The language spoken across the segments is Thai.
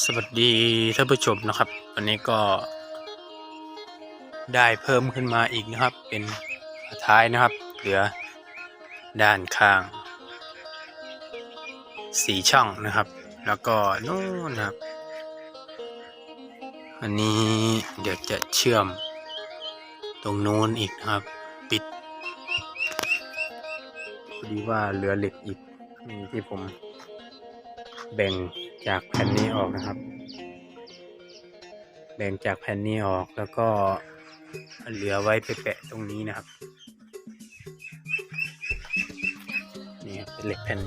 สวัสดีท่านผู้ชมนะครับวันนี้ก็ได้เพิ่มขึ้นมาอีกนะครับ เป็นท้ายนะครับ เหลือด้านข้างสี่ช่องนะครับ แล้วก็นู่นนะครับ อันนี้เดี๋ยวจะเชื่อมตรงนู้นอีกนะครับ ปิดพอดีว่าเหลือเหล็กอีกที่ผมแบ่ง จากแผ่นนี้ออกนะครับ แบ่งจากแผ่นนี้ออกแล้วก็เหลือไว้ไปแปะตรงนี้นะครับ นี่เป็นเหล็กแผ่น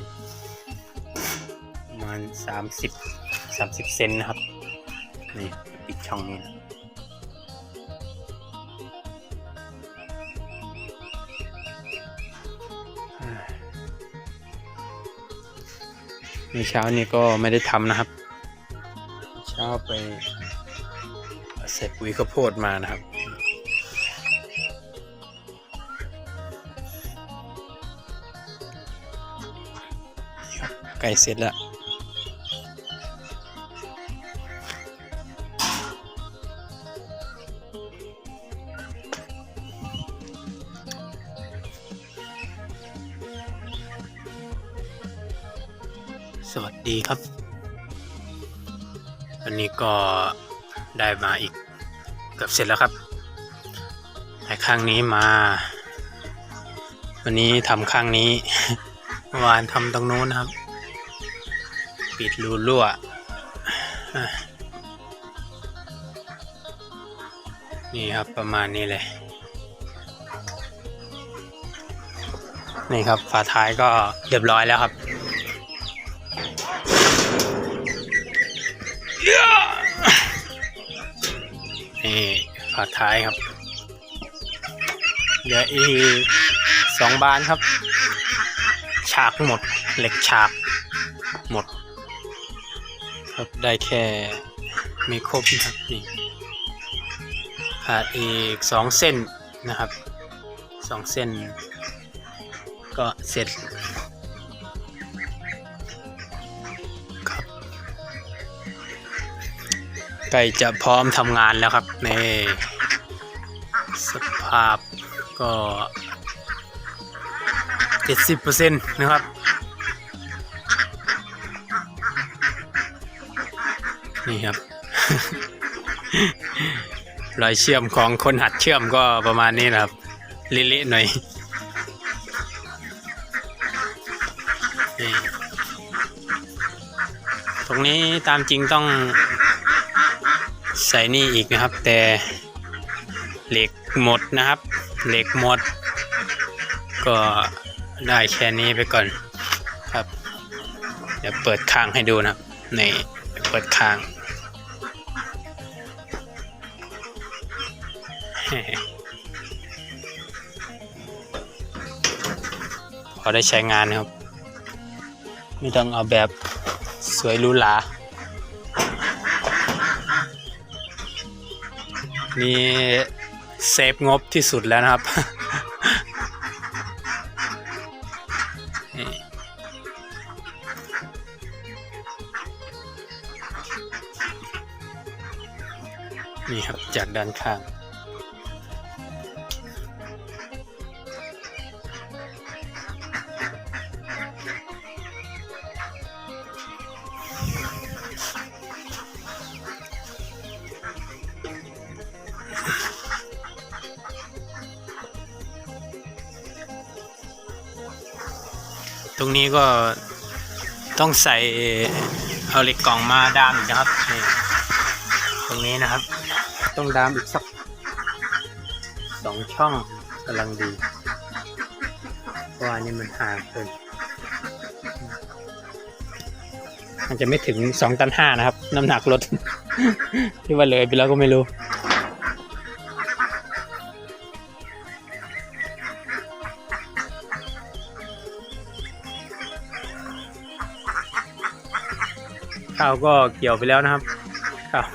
ประมาณสามสิบสามสิบเซนนะครับ นี่ปิดช่องนี้นะ ในเช้านี้ก็ไม่ได้ทำนะครับ เช้าไปเสร็จปุ๋ยข้าวโพดมานะครับไก่เสร็จแล้ว สวัสดีครับวันนี้ก็ได้มาอีกเกือบเสร็จแล้วครับไอข้างนี้มา วันนี้ทำข้างนี้เมื่อวานทำตรงโน้นครับ ปิดรูรั่วนี่ครับประมาณนี้เลย นี่ครับฝาท้ายก็เรียบร้อยแล้วครับ ฝาท้ายครับเหลืออีสองบานครับ ฉากหมด เหล็กฉากหมด ครับได้แค่ไม่ครบนะครับนี่ขาดอีกสองเส้นนะครับสองเส้น ก็เสร็จ ใกล้จะพร้อมทำงานแล้วครับในสภาพก็เจ็ดสิบเปอร์เซ็นต์นะครับ นี่ครับ รอยเชื่อมของคนหัดเชื่อมก็ประมาณนี้นะครับเละๆหน่อยนี่ตรงนี้ตามจริงต้อง ส่นี่อีกนะครับ แต่เหล็กหมดนะครับ เหล็กหมด ก็ได้แค่นี้ไปก่อนครับ เดี๋ยวเปิดข้างให้ดูนะครับในเปิดข้างพอได้ใช้งานนะครับ ไม่ต้องเอาแบบสวยหรูหรา นี่เซฟงบที่สุดแล้วนะครับ นี่ครับจากด้านข้าง ตรงนี้ก็ต้องใส่เอาเหล็กกล่องมาดามอีกนะครับนี่ตรงนี้นะครับ ต้องดามอีกสักสองช่องกำลังดีเพราะว่านี่มันห่างเกินมันจะไม่ถึงสองตันห้านะครับ น้ำหนักรถ ที่ว่าเลยไปแล้วก็ไม่รู้ ข้าวก็เกี่ยวไปแล้วนะครับข้าว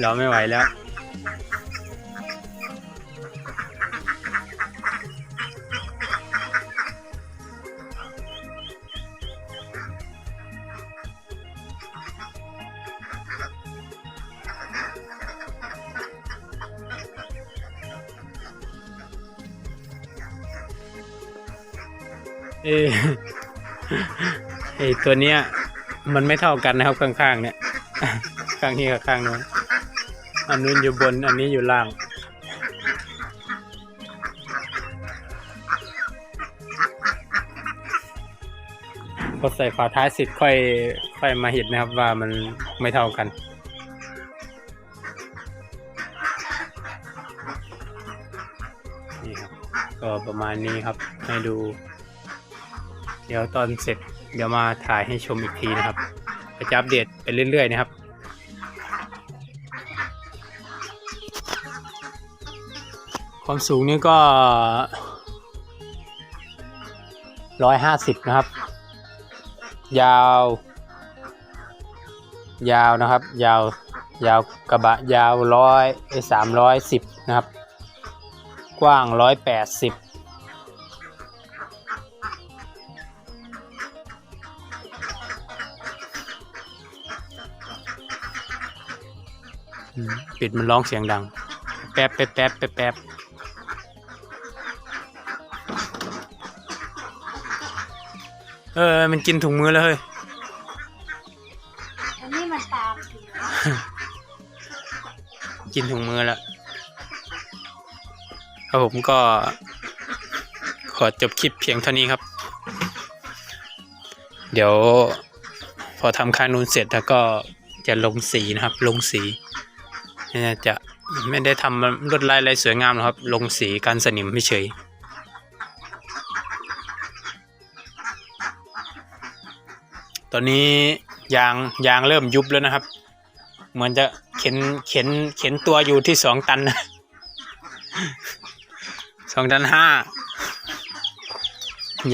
เราไม่ไหวแล้ว เอไอตัวเนี้ย มันไม่เท่ากันนะครับข้างๆเนี่ย ข้างนี้กับข้างนู้นอันนู้นอยู่บนอันนี้อยู่ล่าง พอใส่ฝาท้ายเสร็จค่อยค่อยมาเห็นนะครับว่ามันไม่เท่ากันนี่ครับก็ประมาณนี้ครับให้ดู เดี๋ยวตอนเสร็จเดี๋ยวมาถ่ายให้ชมอีกทีนะครับ จะอัปเดตไปเรื่อยๆนะครับความสูงนี่ก็ร้อยห้าสิบนะครับ ยาว ยาวนะครับ ยาวยาวกระบะยาวร้อยสามร้อยสิบนะครับ กว้างร้อยแปดสิบ ปิดมันร้องเสียงดัง แป๊บแป๊บแป๊บแป๊บแป๊บเออ มันกินถุงมือแล้วเฮ้ยอันนี้มันตามกินถุงมือแล้วครับผมก็ ขอจบคลิปเพียงเท่านี้ครับ เดี๋ยว พอทำข้างนู้นเสร็จแล้วก็จะลงสีนะครับ ลงสี เนี่ยจะไม่ได้ทำลวดลายอะไรสวยงามหรอกครับ ลงสีกันสนิมไม่เฉยตอนนี้ยางยางเริ่มยุบแล้วนะครับ เหมือนจะเข็นเข็นเข็นตัวอยู่ที่สองตันนะสองตันห้า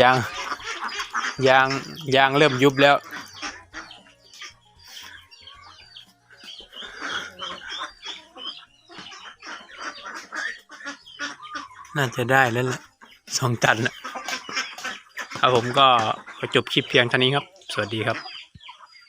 ยางยางยางเริ่มยุบแล้ว น่าจะได้แล้วล่ะสองตันนะครับผมก็ขอจบคลิปเพียงเท่านี้ครับ สวัสดีครับ